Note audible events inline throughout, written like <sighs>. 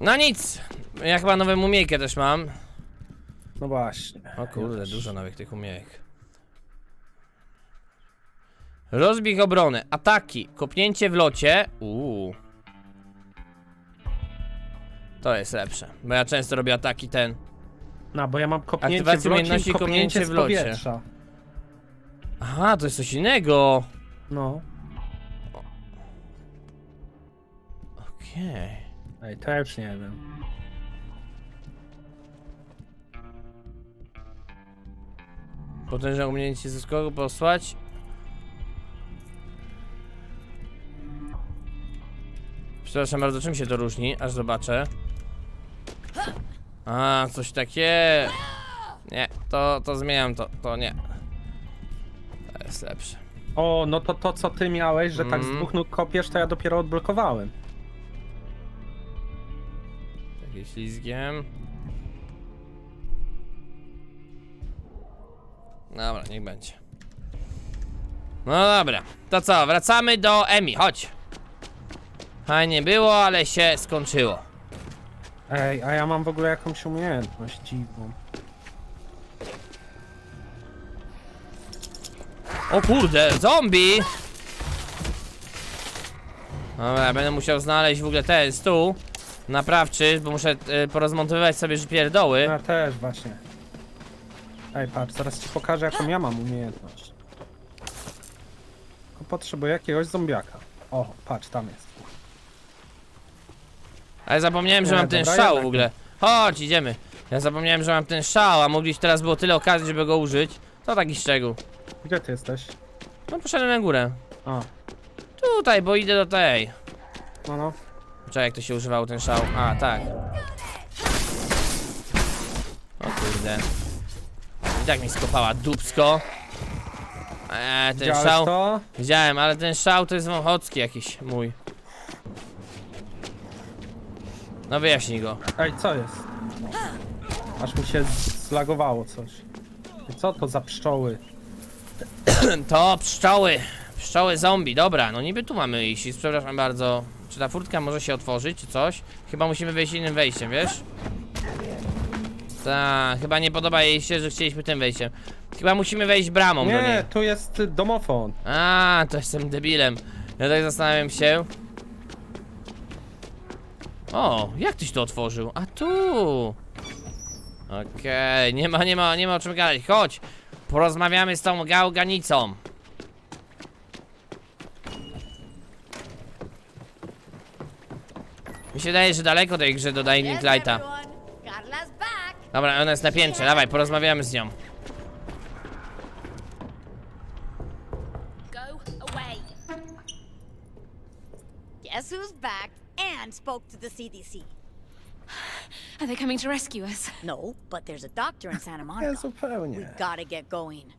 No nic! Ja chyba nową umiejkę też mam. No właśnie. O kurde, dużo nowych tych umiejek. Rozbij obronę, ataki, kopnięcie w locie. Uuu. To jest lepsze, bo ja często robię ataki ten. No, bo ja mam kopnięcie w locie i umiejętności kopnięcie kopnięcie z w locie. powietrza. Aha, to jest coś innego. No. Okej. Ej, to ja już nie wiem. Potężne umiejęcie ze skoku posłać. Przepraszam bardzo, czym się to różni? Aż zobaczę. A, coś takie. Nie, to, to zmieniam to, to nie. To jest lepsze. O, no to to co ty miałeś, że tak z Mm. dwóch nóg kopiesz, to ja dopiero odblokowałem. Ślizgiem. Dobra, niech będzie. No dobra, to co, wracamy do Emi, chodź. Fajnie było, ale się skończyło. Ej, a ja mam w ogóle jakąś umiejętność dziwną. O kurde, zombie! Dobra, będę musiał znaleźć w ogóle ten stół naprawczy, bo muszę y, porozmontowywać sobie pierdoły. Ja też właśnie. Ej, patrz, zaraz ci pokażę jaką ja mam umiejętność. Tylko potrzebuję jakiegoś zombiaka. O, patrz, tam jest. Ale zapomniałem, że Nie, mam ten dobra, szał jednak w ogóle. Chodź, idziemy. Ja zapomniałem, że mam ten szał, a mogliście teraz było tyle okazji, żeby go użyć. To taki szczegół. Gdzie ty jesteś? No poszedłem na górę. A, Tutaj, bo idę do tej. no no. Czekaj, jak to się używał ten szał. A, tak. O kurde. I tak mi skopała dupsko. Eee, ten Widziałeś szał. to? Widziałem, ale ten szał to jest wąchocki jakiś mój. No wyjaśnij go. Ej, co jest? Aż mi się zlagowało coś. I co to za pszczoły? <clears throat> To pszczoły. Pszczoły zombie, dobra, no niby tu mamy iść przepraszam bardzo. Czy ta furtka może się otworzyć, czy coś? Chyba musimy wejść innym wejściem, wiesz? Tak, chyba nie podoba jej się, że chcieliśmy tym wejściem. Chyba musimy wejść bramą do niej. Nie, tu jest domofon. A, to jestem debilem. Ja tak zastanawiam się. O, jak tyś to otworzył? A tu. Okej, nie ma, nie ma, nie ma o czym gadać. Chodź, porozmawiamy z tą gałganicą. Mi się wydaje, że daleko tej grze do Dying Lighta. Dobra, ona jest na piętrze, dawaj, porozmawiamy z nią. Guess who's back and spoke to the CDC? Are they coming to rescue us? No, but there's a doctor in Santa <laughs> Monica. We zupełnie. gotta get going.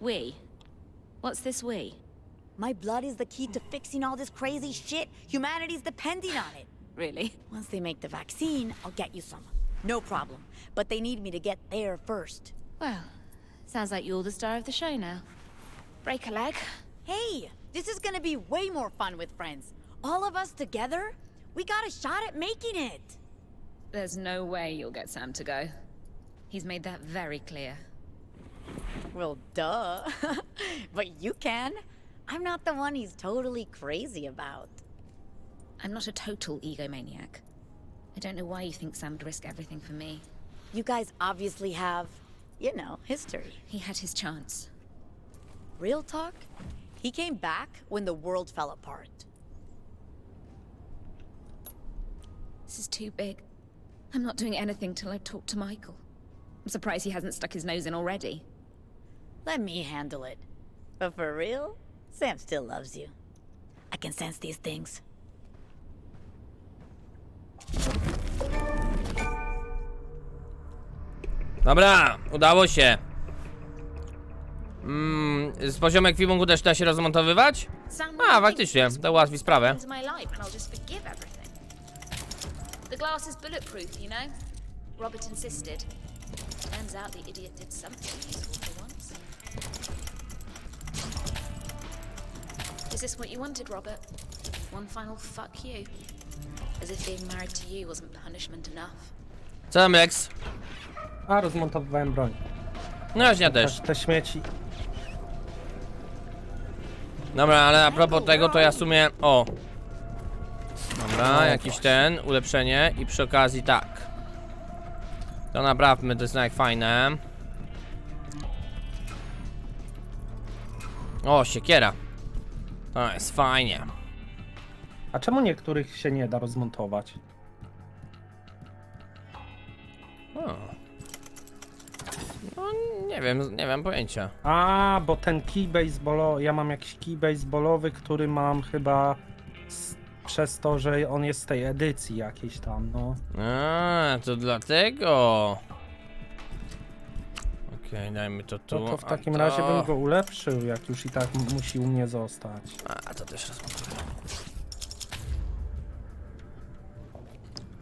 We? What's this we? My blood is the key to fixing all this crazy shit. Humanity's depending on it. Really? Once they make the vaccine, I'll get you some. No problem. But they need me to get there first. Well, sounds like you're the star of the show now. Break a leg. Hey, this is gonna be way more fun with friends. All of us together? We got a shot at making it. There's no way you'll get Sam to go. He's made that very clear. Well, duh. <laughs> but you can. I'm not the one he's totally crazy about. I'm not a total egomaniac. I don't know why you think Sam would risk everything for me. You guys obviously have, you know, history. He had his chance. Real talk? He came back when the world fell apart. This is too big. I'm not doing anything till I talk to Michael. I'm surprised he hasn't stuck his nose in already. Let me handle it. But for real, Sam still loves you. I can sense these things. Dobra, udało się. Mm, z poziomu ekwipunku też da się rozmontowywać? A, faktycznie, to ułatwi sprawę. The glass is bulletproof, you know? Robert insisted. Turns out the idiot did something useful for once. Is this what you wanted, Robert? One final fuck you. As if being married to you wasn't punishment enough. Co tam, Lex? A, rozmontowałem broń. No już ja też. Też te śmieci. Dobra, ale a propos tego, to ja w sumie... O! Dobra, No, jakiś ten, ulepszenie i przy okazji tak. To naprawmy, to jest jak fajne. O, siekiera. To jest fajnie. A czemu niektórych się nie da rozmontować? O. No, nie wiem, nie wiem pojęcia. A, bo ten key baseballowy, ja mam jakiś key baseballowy, który mam chyba z, przez to, że on jest z tej edycji jakiejś tam, no. A, to dlatego. Okej, dajmy to tu. To, to w a takim razie bym go ulepszył, jak już i tak m- musi u mnie zostać. A, to też rozmontuję.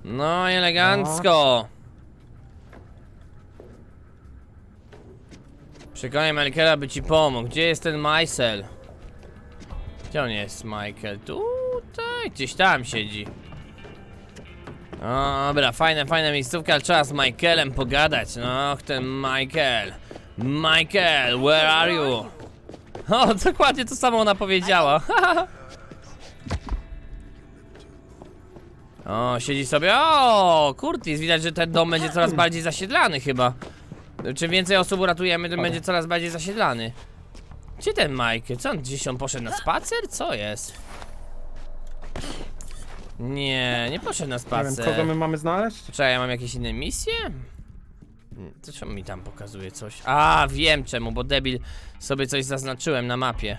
No, elegancko. Przekonaj Michaela, by ci pomógł. Gdzie jest ten Michael? Gdzie on jest, Michael? Tutaj, gdzieś tam siedzi. O, dobra, fajna, fajna miejscówka, ale trzeba z Michaelem pogadać. No, ten Michael. Michael, where are you? O, <laughs> dokładnie to samo ona powiedziała. <laughs> O, siedzi sobie. O, Curtis, widać, że ten dom będzie coraz bardziej zasiedlany chyba. Czym więcej osób uratujemy, tym będzie coraz bardziej zasiedlany. Gdzie ten Mike? Co on gdzieś on poszedł na spacer? Co jest? Nie, nie poszedł na Nie wiem, spacer. kogo my mamy znaleźć? Czekaj, ja mam jakieś inne misje? Hmm, To czemu mi tam pokazuje coś? A, wiem czemu, bo debil sobie coś zaznaczyłem na mapie.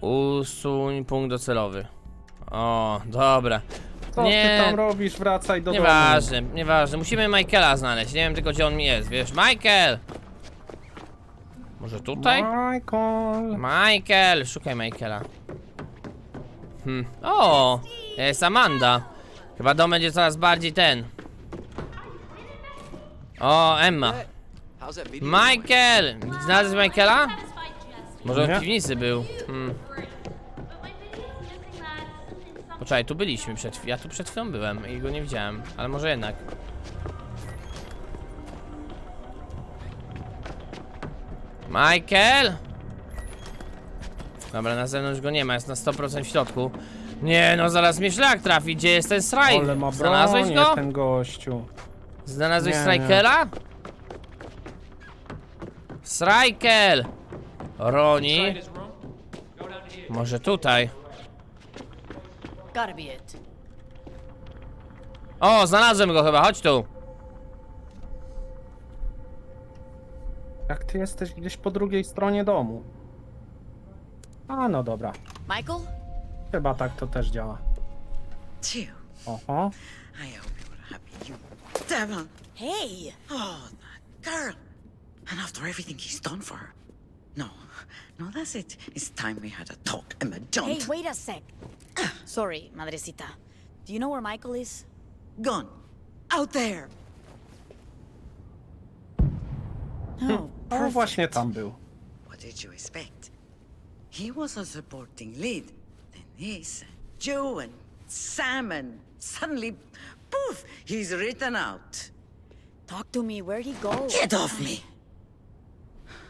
Usuń punkt docelowy. O, dobra. Co Nie. ty tam robisz? Wracaj do Nieważne, nieważne. Musimy Michaela znaleźć. Nie wiem tylko gdzie on jest, wiesz? Michael! Może domu. tutaj? Michael! Michael! Szukaj Michaela. Hmm. O! Jest Amanda. Chyba dom będzie coraz bardziej ten. O, Emma. How's that video? Michael! Znalazłeś Michaela? Może Nie. w piwnicy był. Hmm. Poczekaj, tu byliśmy przed chwilą. Ja tu przed chwilą byłem i go nie widziałem, ale może jednak. Michael! Dobra, na zewnątrz go nie ma, jest na 100% w środku. Nie, no zaraz mnie szlak trafi. Gdzie jest ten? Ale ma Znalazłeś go? ten gościu. Znalazłeś Nie, nie. Strikera? Striker! Roni? Może tutaj? Gotta be it. O, znalazłem go chyba, chodź tu. Jak ty jesteś gdzieś po drugiej stronie domu. A, no dobra. Michael? Chyba tak to też działa. Oho. I hope you're happy, you devil. Hey! Oh, that girl. And after everything he's done for her. No, no, that's it. It's time we had a talk, Emma. Don't. Hey, wait a sec. <coughs> Sorry, Madrecita. Do you know where Michael is? Gone. Out there. No. O, właśnie tam był. What did you expect? He was a supporting lead. Then this, Joe and Sam, and suddenly, poof, he's written out. Talk to me. Where'd he go? Get off me!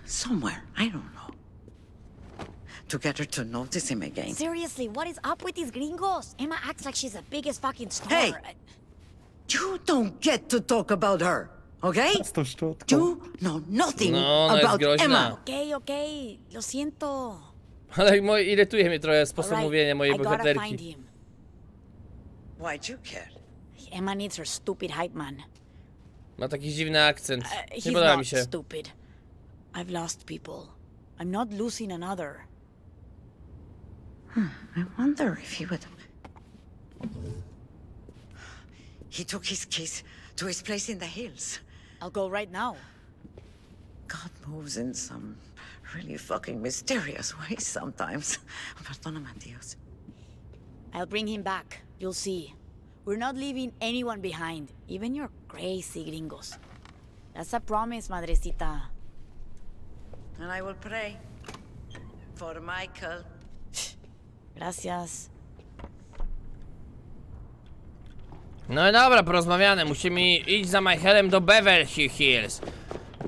Somewhere, I don't know. To get her to notice him again. Seriously, what is up with these gringos? Emma acts like she's the biggest fucking star. Hey! You don't get to talk about her, okay? Z tą szczotką. You know nothing No, ona jest about groźna. Emma. Okej, okej. Lo siento. <laughs> Ale mo- irytuje mnie trochę sposób Alright, mówienia mojej I gotta find bohaterki. him. Why'd you care? Emma needs her stupid hype man. Ma taki dziwny akcent. Uh, Nie he's podoba mi not się. stupid. I've lost people. I'm not losing another. Hmm, I wonder if he would. He took his keys to his place in the hills. I'll go right now. God moves in some really fucking mysterious ways sometimes. <laughs> Perdóname, Dios. I'll bring him back. You'll see. We're not leaving anyone behind, even your crazy gringos. That's a promise, Madrecita. And I will pray for Michael. Gracias. No i dobra, porozmawiane. Musimy iść za Michaelem do Beverly Hills.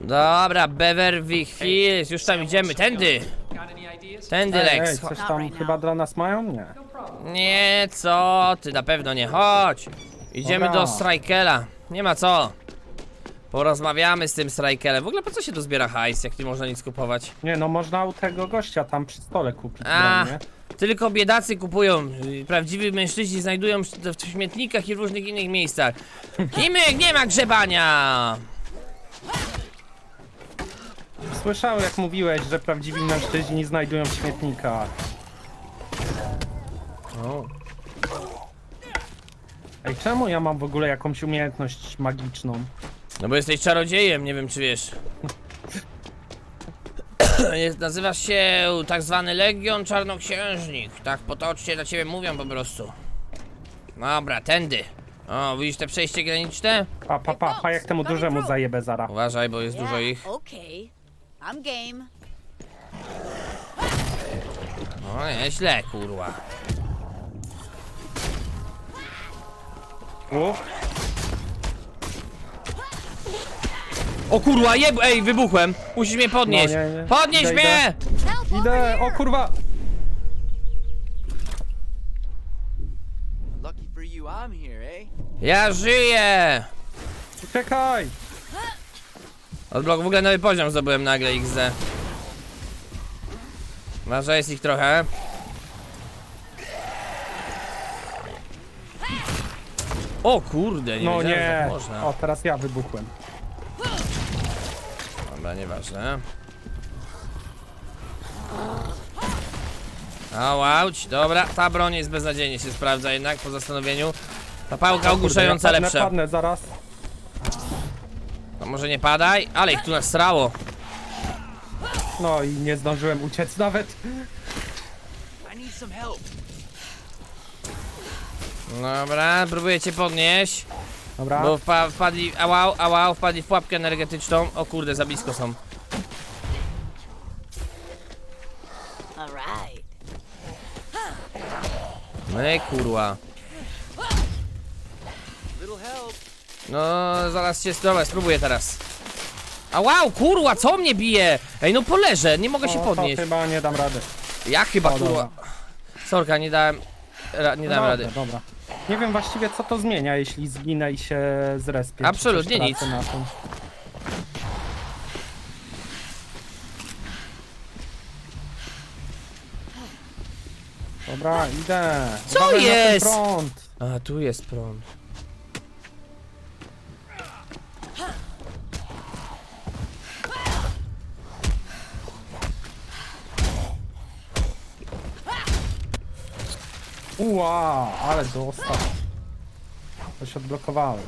Dobra, Beverly Hills. Już tam idziemy. Tędy. Tędy, Ej, ej, Lex. coś tam chyba dla nas mają? Nie. Nie, co ty, na pewno nie. Chodź. Idziemy Dobra. do Strikela. Nie ma co. Porozmawiamy z tym Strikelem. W ogóle po co się tu zbiera hajs, jak nie można nic kupować? Nie, no można u tego gościa tam przy stole kupić A, broń, nie? Tylko biedacy kupują. Prawdziwi mężczyźni znajdują w śmietnikach i w różnych innych miejscach. Kimek, nie ma grzebania! Słyszałem jak mówiłeś, że prawdziwi mężczyźni znajdują w śmietnikach. O. Ej, czemu ja mam w ogóle jakąś umiejętność magiczną? No bo jesteś czarodziejem, nie wiem czy wiesz. <laughs> <clears throat> Jest, nazywasz się tak zwany Legion Czarnoksiężnik. Tak potocznie dla ciebie mówią po prostu. Dobra, tędy. O, widzisz te przejście graniczne? Pa, pa, pa, pa jak temu dużemu zajebę zara. Uważaj, bo jest dużo ich. Okay. I'm game. No nieźle, kurwa. U, O kurwa, jeb... Ej, wybuchłem! Musisz mnie podnieść! No, nie, nie. Podnieś Idę, mnie! idę, o kurwa! Lucky for you, I'm here, eh? Ja żyję! Uciekaj! Odblok, w ogóle nowy poziom zdobyłem nagle XD. Może jest ich trochę. O kurde, nie No wiedziałem, że nie! tak można. O, teraz ja wybuchłem. Dobra, nieważne. O, auć, dobra, ta broń jest beznadziejnie się sprawdza jednak po zastanowieniu. Ta pałka ogłuszająca Kurde, lepsza. padnę zaraz. No może nie padaj, ale ich tu nasrało. No i nie zdążyłem uciec nawet. Dobra, próbuję cię podnieść. Dobra. Bo wpa wpadli, ałał, ałał, wpadli w pułapkę energetyczną. O kurde, za blisko są. No i kurwa. No, zaraz cię, dobra, spróbuję teraz. A wow, kurwa, co mnie bije? Ej, no poleżę, nie mogę się o, podnieść. To chyba nie dam rady. Ja chyba, O, kurwa. dobra. Sorka, nie dałem, ra, nie No dałem dobra, rady. dobra. Nie wiem właściwie co to zmienia, jeśli zginę i się zrespię. czy Absolutnie coś nic. tracę Na tym. Dobra, idę. Co Uważaj na ten jest? prąd. A, tu jest prąd. Ua, ale dostał. Coś odblokowałem.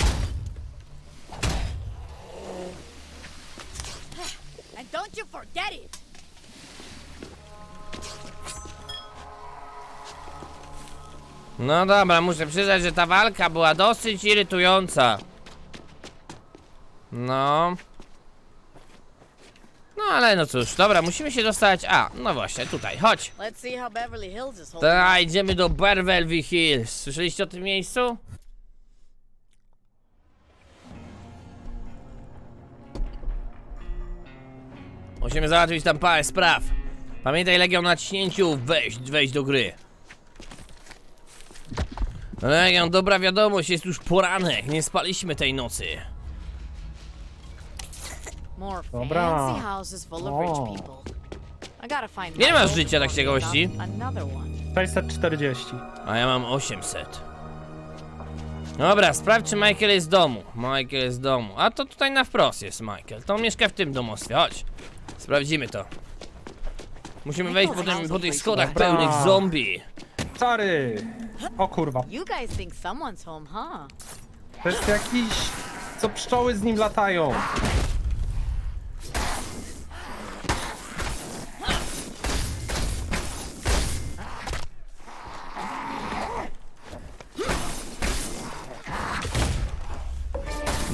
And don't you forget it. No dobra, muszę przyznać, że ta walka była dosyć irytująca. No. Ale no cóż, dobra, musimy się dostać. A, no właśnie, tutaj, chodź. Let's see how Beverly Hills is holding. Ta, idziemy do Beverly Hills. Słyszeliście o tym miejscu? Musimy załatwić tam parę spraw. Pamiętaj Legion na ciśnięciu, wejść, wejść do gry. Legion, dobra wiadomość, jest już poranek, nie spaliśmy tej nocy. More Dobra. fancy houses full of rich O. people. I gotta find Nie my masz życia tak before ciekawości. we adopt Another one. 640. A ja mam 800. Dobra, sprawdź czy Michael jest w domu. Michael jest w domu. A to tutaj na wprost jest Michael. To on mieszka w tym domostwie. Chodź. Sprawdzimy to. Musimy wejść po, tym, po tych schodach Dobra. pełnych zombie. Czary! O kurwa. You guys think someone's home, huh? To jest jakiś... Co pszczoły z nim latają.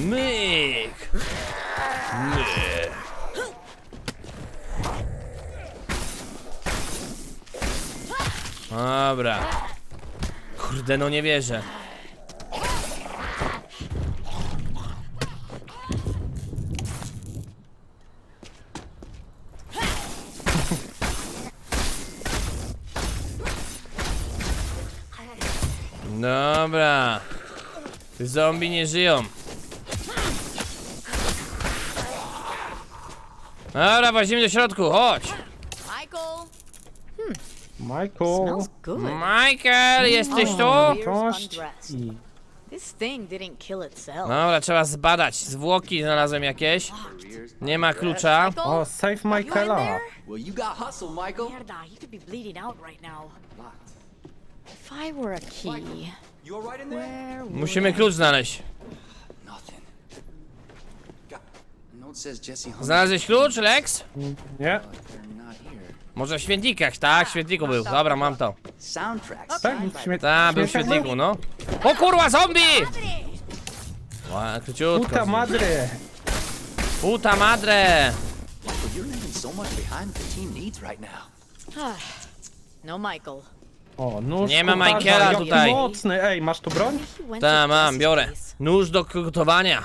Myk! Myk! Dobra. Kurde, no nie wierzę. Dobra. Zombie nie żyją. Dobra, włazimy do środku, chodź. Michael! Michael. Smells good. Michael, jesteś tu? Beer's Kość undressed. i... This thing didn't kill itself. Dobra, trzeba zbadać. Zwłoki znalazłem jakieś. Nie ma klucza. Michael? O, save Michaela. Well, you got hustle, Michael. Mierda, he could be bleeding out right now. Locked. If I were a key, You all right in there? where would Musimy klucz znaleźć. Znalazłeś klucz, Lex? Nie? Może w świetnikach, tak? W świetniku był. Dobra, mam to. Tak, w śmie- Tak, był w śmieciach świetniku, no. O kurwa, zombie! Ła, króciutko. Puta madre. Puta madre! No, Michael. O, nóż Nie ma kucharza, Michaela jaki tutaj. mocny. Ej, masz tu broń? Ta, mam, biorę. Nóż do gotowania.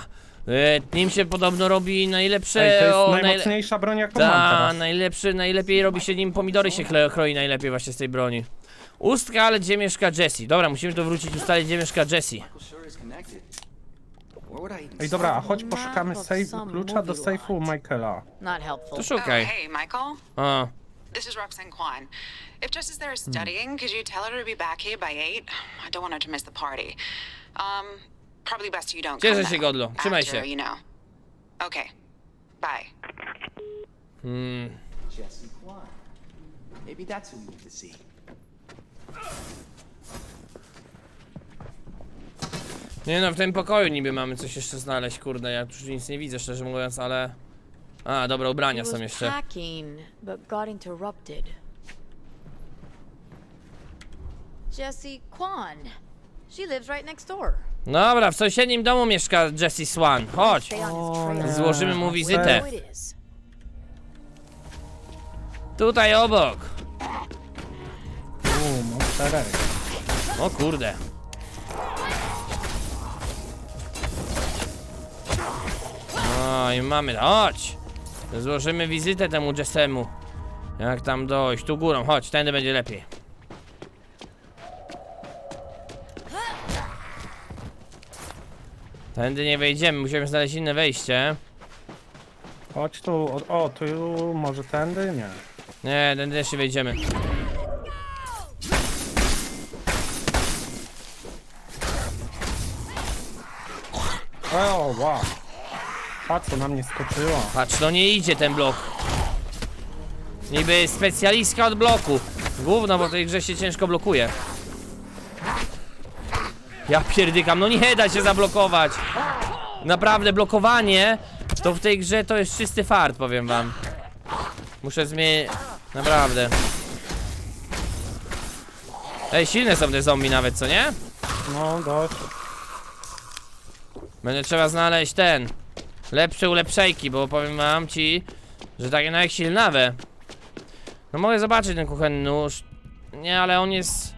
E, nim się podobno robi najlepsze... Ej, to jest o, najle- najmocniejsza broń, jaką mam Ta, teraz. najlepszy, najlepiej robi się nim pomidory się chle- chroi najlepiej właśnie z tej broni. Ustka, ale gdzie mieszka Jesse? Dobra, musimy tu wrócić, ustalić gdzie mieszka Jesse. Michael sure is connected. Where would I even Ej, dobra, a chodź poszukamy some klucza do sejfu. Michaela. Not helpful. To szukaj. Oh, hey, Michael. O, This is Roxanne Kwan. If Jess is there studying, could you tell her to be back here by 8? I don't want her to miss the party. Um, probably best you don't Cieszę come się. Godlo. Trzymaj After, się. you know. Okay. Bye. hmm. Jesse Kwan. Maybe that's who we need to see. Nie no, w tym pokoju niby mamy coś jeszcze znaleźć, kurde, ja już nic nie widzę, szczerze mówiąc, ale... A, dobra, ubrania są jeszcze. packing, but got interrupted. Jessie Kwan. She lives right next door. Dobra, w sąsiednim domu mieszka Jesse Swan. Chodź. O, nie. Złożymy mu wizytę. Tutaj obok. Monsterek. O kurde. No i mamy, chodź. Złożymy wizytę temu Jessemu. Jak tam dojść? Tu górą, chodź, tędy będzie lepiej. Tędy nie wejdziemy, musimy znaleźć inne wejście. Chodź tu, o, o, tu może tędy? Nie. Nie, tędy nie wejdziemy. O, wow. Patrz, co na mnie skoczyło. Patrz, no nie idzie ten blok. Niby specjalistka od bloku. Gówno, bo w tej grze się ciężko blokuje. Ja pierdykam, no nie da się zablokować. Naprawdę, blokowanie to w tej grze to jest czysty fart, powiem wam. Muszę zmienić... Naprawdę. Ej, silne są te zombie nawet, co nie? No, dość. Będzie trzeba znaleźć ten Lepsze ulepszejki, bo powiem wam ci Że takie no jak silnawe No mogę zobaczyć ten kuchenny nóż Nie, ale on jest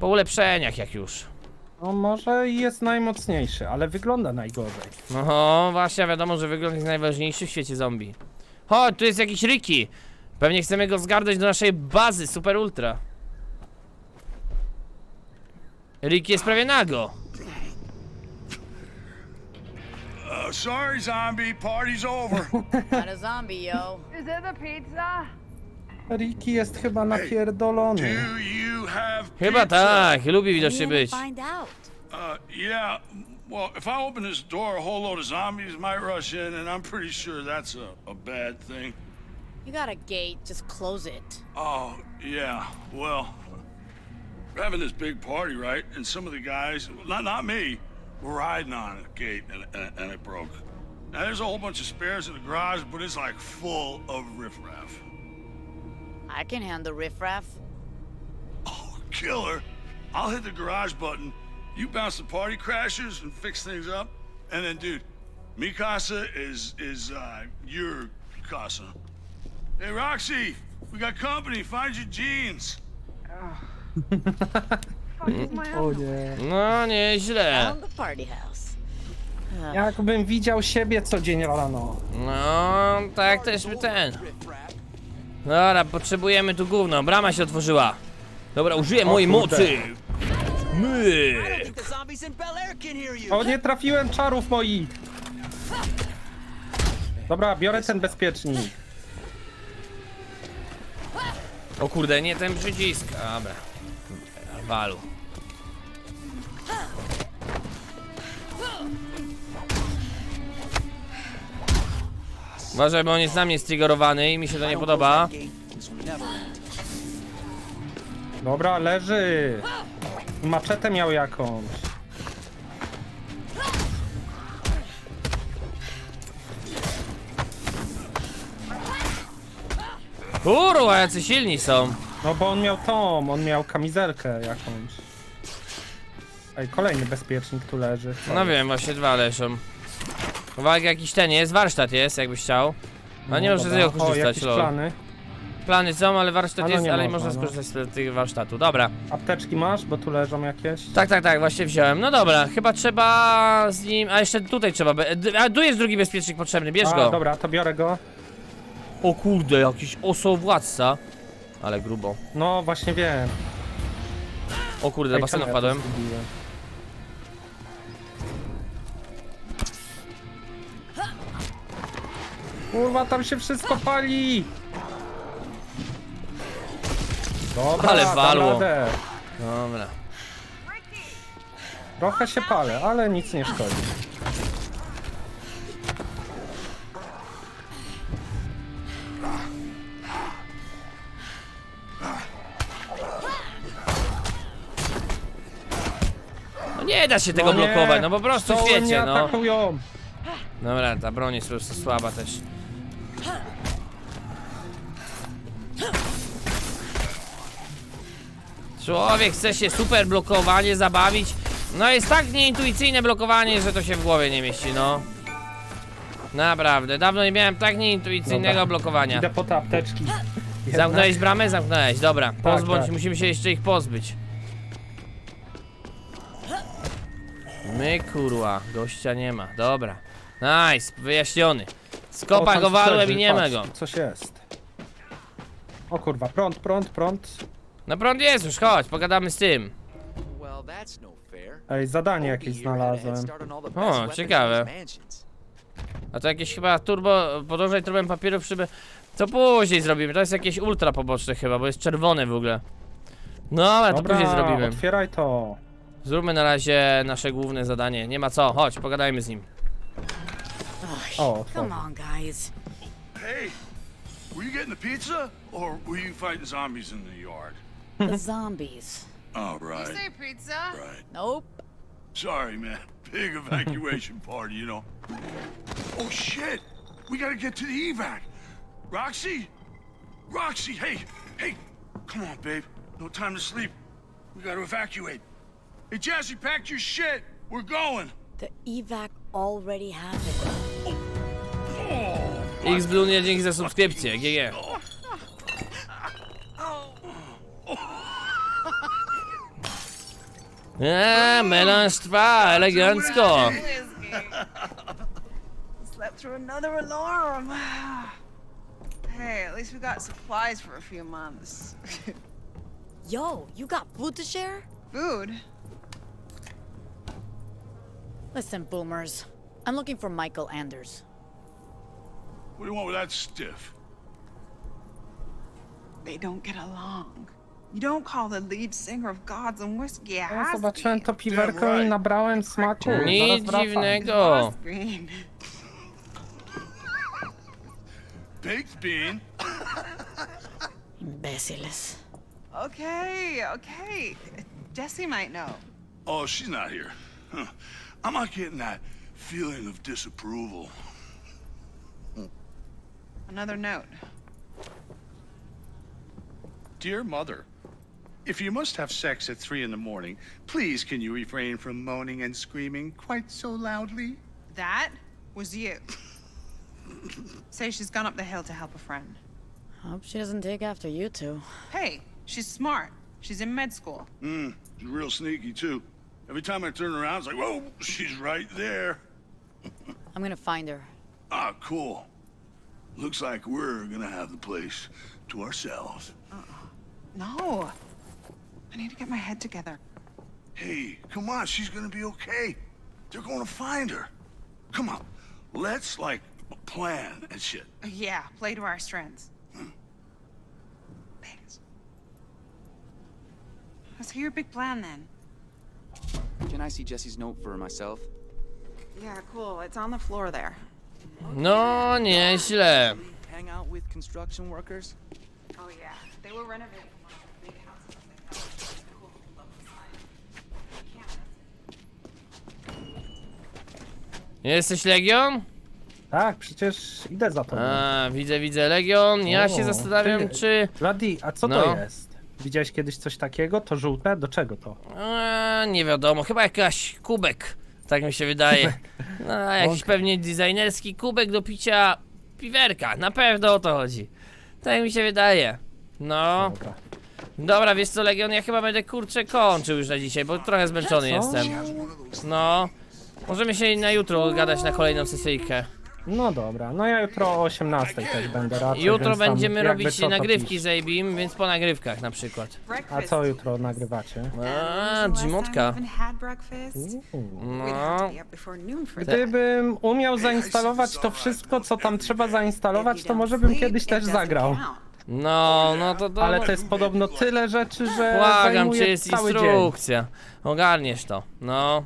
Po ulepszeniach jak już No może i jest najmocniejszy, ale wygląda najgorzej. No właśnie, wiadomo, że wygląd jest najważniejszy w świecie zombie Chodź, tu jest jakiś Ricky Pewnie chcemy go zgarnąć do naszej bazy Super Ultra Ricky jest prawie nago Uh, sorry, zombie. Party's over. <laughs> Not a zombie, yo. Ricky jest chyba Do napierdolony. you have Chyba tak, lubi widocznie być find out. Uh, yeah. Well, if I open this door, a whole load of zombies might rush in, and I'm pretty sure that's a, a bad thing. You got a gate, just close it. Oh, yeah. Well, we're having this big party, right? And some of the guys, not not me, were riding on a gate, and, and, and it broke. Now there's a whole bunch of spares in the garage, but it's like full of riffraff. I can handle riffraff. Oh, killer! I'll hit the garage button. You bounce the party crashers and fix things up, and then, dude, mi casa is is uh, your casa. Hey, Roxy, we got company. Find your jeans. <laughs> O nie. No nieźle Found the party house. Jakbym widział siebie co dzień rano. No, tak też by ten. Dobra, potrzebujemy tu gówno. Brama się otworzyła. Dobra, użyję mojej kurde. mocy. My. think the zombies Police in Bel Air can hear you. O, nie trafiłem czarów moich! Dobra, biorę ten bezpiecznik. O kurde, nie ten przycisk. Dobra. Walu. Uważaj, bo on jest na mnie striggerowany i mi się to nie podoba. Dobra, leży. Maczetę miał jakąś. Kurwa, jacy silni są. No bo on miał tą, on miał kamizelkę jakąś. Ej, kolejny bezpiecznik tu leży. Co No jest? wiem, właśnie dwa leżą. Uwaga, jakiś ten jest, warsztat jest, jakbyś chciał. No nie można z niego O, korzystać, jakieś lol. plany. Plany są, ale warsztat A no jest, nie ale nie można, można no. skorzystać z tego warsztatu. Dobra. Apteczki masz, bo tu leżą jakieś. Tak, tak, tak, właśnie wziąłem. No dobra, chyba trzeba z nim. A jeszcze tutaj trzeba. Be... d- A tu jest drugi bezpiecznik potrzebny, bierz A, go. dobra, to biorę go. O kurde, jakiś osowładca. Ale grubo. No właśnie wiem. O kurde, do Ej, basenu czemu ja to wpadłem. zgubiłem? Kurwa, tam się wszystko pali! Dobra, Ale dam walło. radę. Dobra. Trochę się palę, ale nic nie szkodzi. No nie da się tego No blokować, no po prostu stołem świecie, mnie no. atakują! Dobra, ta broń jest po prostu słaba też. Człowiek chce się super blokowanie zabawić. No jest tak nieintuicyjne blokowanie, że to się w głowie nie mieści, no. Naprawdę, dawno nie miałem tak nieintuicyjnego Dobra. blokowania. Idę po te apteczki. Jednak. Zamknąłeś bramę? Zamknąłeś, dobra. Pozbądź, tak. musimy się jeszcze ich pozbyć. My kurwa, gościa nie ma, dobra. Nice, wyjaśniony. Skopa go walłem i nie ma go. Coś jest. O kurwa, prąd, prąd, prąd. No prąd jest już, chodź, pogadamy z tym. No. Ej, zadanie jakieś znalazłem. O, ciekawe. A to jakieś chyba turbo, podążaj trybem papieru przyby... To później zrobimy, to jest jakieś ultra poboczne chyba, bo jest czerwone w ogóle. No ale to Dobra, później zrobimy. otwieraj to. Zróbmy na razie nasze główne zadanie. Nie ma co, chodź, pogadajmy z nim. O, Come on, guys. Hey, were you getting the pizza, or were you fighting zombies in the yard? The zombies. Oh, right, Say pizza. right. Nope. Sorry, man. Big evacuation <laughs> party, you know. Oh shit! We gotta get to the evac. Roxy, Roxy, hey, hey, come on, babe. No time to sleep. We gotta evacuate. Hey, Jesse, pack your shit. We're going. The evac already happened. Oh, oh X Blue, dzięki za subskrypcję, oh, GG. Eee, melanż trwa, elegancko. Slept through another alarm. <sighs> hey, at least we got supplies for a few months. <laughs> Yo, you got food to share? Food? Listen, boomers. I'm looking for Michael Anders. what do you want with that stiff? They don't get along. You don't call the lead singer of Gods and Whiskey a Ja has zobaczyłem to piwerko i nabrałem smaku. Nic Zaraz wracam. dziwnego. Green. Baked bean. Imbéciles. Okay, okay. Jesse might know. Oh, she's not here. Huh. I'm not getting that feeling of disapproval. Another note. Dear Mother, if you must have sex at three in the morning, please can you refrain from moaning and screaming quite so loudly? That was you. Say she's gone up the hill to help a friend. Hope she doesn't take after you two. Hey, she's smart. She's in med school. Mm, she's real sneaky, too. Every time I turn around, it's like, whoa, she's right there. I'm gonna find her. Ah, cool. Looks like we're gonna have the place to ourselves. Uh, No. I need to get my head together. Hey, come on, she's gonna be okay. They're gonna find her. Come on, let's like plan and shit. Yeah, play to our strengths. Hmm. Thanks. Let's hear your big plan then. Can I see Jesse's note for myself? Yeah, cool. It's on the floor there. No, nieźle. Hang out with construction workers? Oh yeah, they were renovating Jesteś Legion? Tak, przecież idę za tobą. A, widzę, widzę Legion. Ja się O, zastanawiam, ty. czy... Bloody, a co No. to jest? Widziałeś kiedyś coś takiego? To żółte? Do czego to? A, nie wiadomo, chyba jakaś kubek. Tak mi się wydaje. No, jakiś Okej. pewnie designerski kubek do picia piwerka. Na pewno o to chodzi. Tak mi się wydaje. No. Dobra. Dobra, wiesz co, Legion, ja chyba będę kurczę kończył już na dzisiaj, bo trochę zmęczony jestem. No. Możemy się na jutro gadać na kolejną sesyjkę. No dobra, no ja jutro o 18 też będę raczej. Jutro więc tam będziemy jakby robić co, to nagrywki pisz. z Abim, więc po nagrywkach na przykład. A co jutro nagrywacie? A, Gmotka. No. Gdybym umiał zainstalować to wszystko, co tam trzeba zainstalować, to może bym kiedyś też zagrał. No, no to to. Ale to jest podobno tyle rzeczy, że Błagam zajmuje cię, jest cały dzień. instrukcja. Ogarniesz to. No.